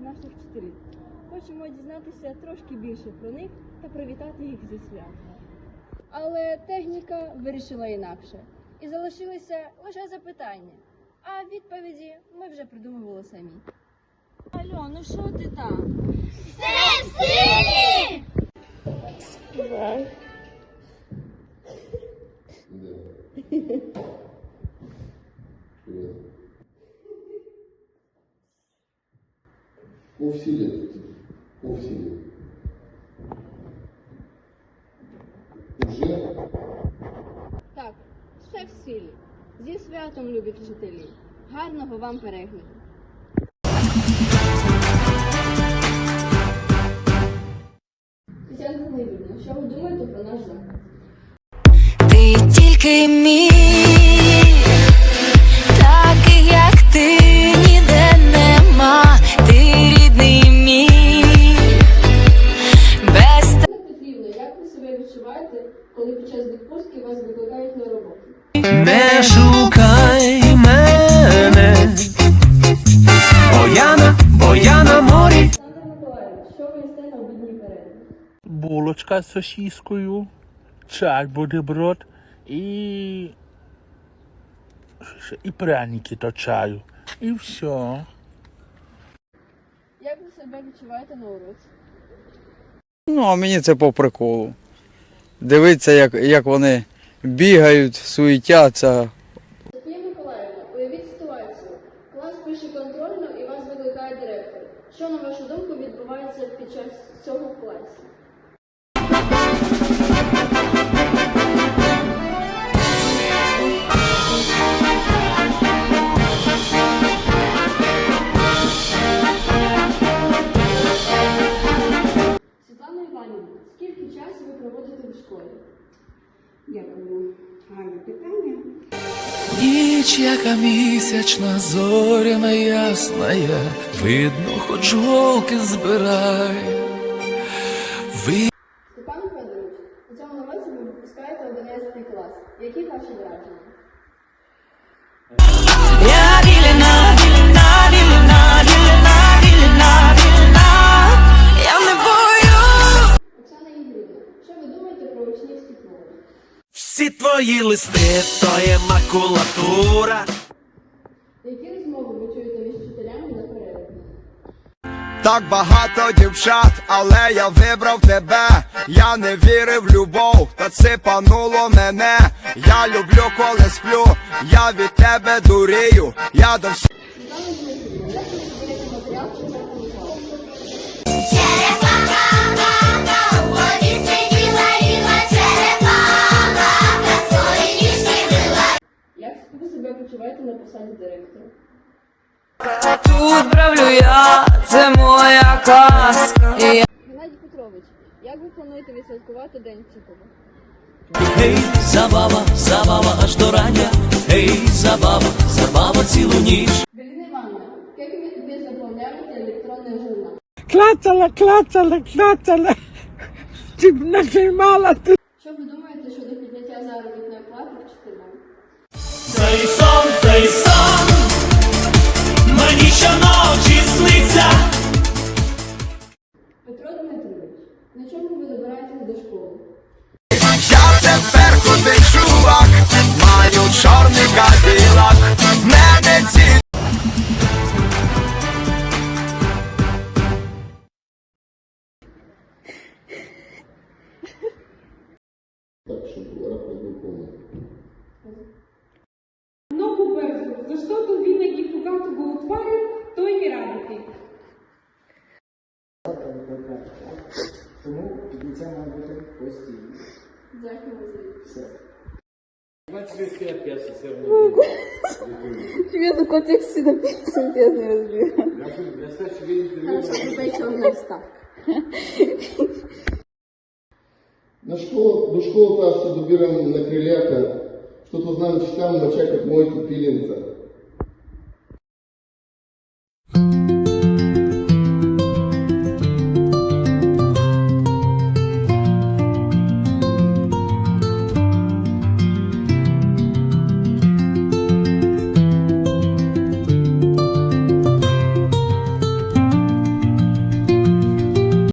наших вчителів. Хочемо дізнатися трошки більше про них та привітати їх зі святом. Але техніка вирішила інакше. І залишилися лише запитання. А відповіді ми вже придумували самі. Алло, ну що ти там? Усилие. Усилие. Уже Так, все в силі. Зі святом, любі вчителі. Гарного вам перегляду. Тетяна Леонідівна, що ви думаєте про наш захід? Ти тільки мій, вас викликають на роботу? Не шукай мене, бо я на, бо я на морі. Олександр Миколаївич, що ви їсте на обідній перерві? булочка з сосіскою, чай бутерброд і. І пряники до чаю. І все. Як ви себе відчуваєте на уроці? Ну, а мені це по приколу. Дивитися, як, як вони бігають, суетяться. Софія Миколаївна, уявіть ситуацію. Клас пише контрольну і вас викликає директор. Що, на вашу думку, відбувається під час цього в класі? Світлана Іванівна, скільки часу ви проводите в школі? Дякую. Гарне питання. Ніч, яка місячна, зоряна ясна, видно, хоч голки збирай. Ви... Степан Федорович, у цьому році ви випускаєте 11 клас. Які ваші враження? Всі твої листи, то є макулатура. Які розмови ви чуєте між вчителями на перерві? Так багато дівчат, але я вибрав тебе. Я не вірив в любов, та це пануло мене. Я люблю, коли сплю, я від тебе дурію. Я до всіх. На посаді директора? Тут правлю я, це моя казка. Геннадій Петрович, як ви плануєте відсвяткувати День вчителя? Гей, забава, забава аж до рання. Гей, забава, забава цілу ніч. Галина Івановна, як ви, ви заповняєте електронний журнал? Клацала, клацала, клацала. Ти б нажимала. ти. Що ви думаєте щодо підняття заробітної ви добираєтесь до школи? Я тепер крутий чувак, маю чорний кадилак. Мене ці так, чтобы рапорт был полный. Много бързо, защото винаги, когато го отварям, той ми работи. Тому кінця має бути постійно. Дякую за Все. Тебе за контексте написано, я не разбираю. Хорошо, это черная вставка. На школу, до школи класу добираем на крылята, что-то знаем, читаем, моча, как мойку пилинца.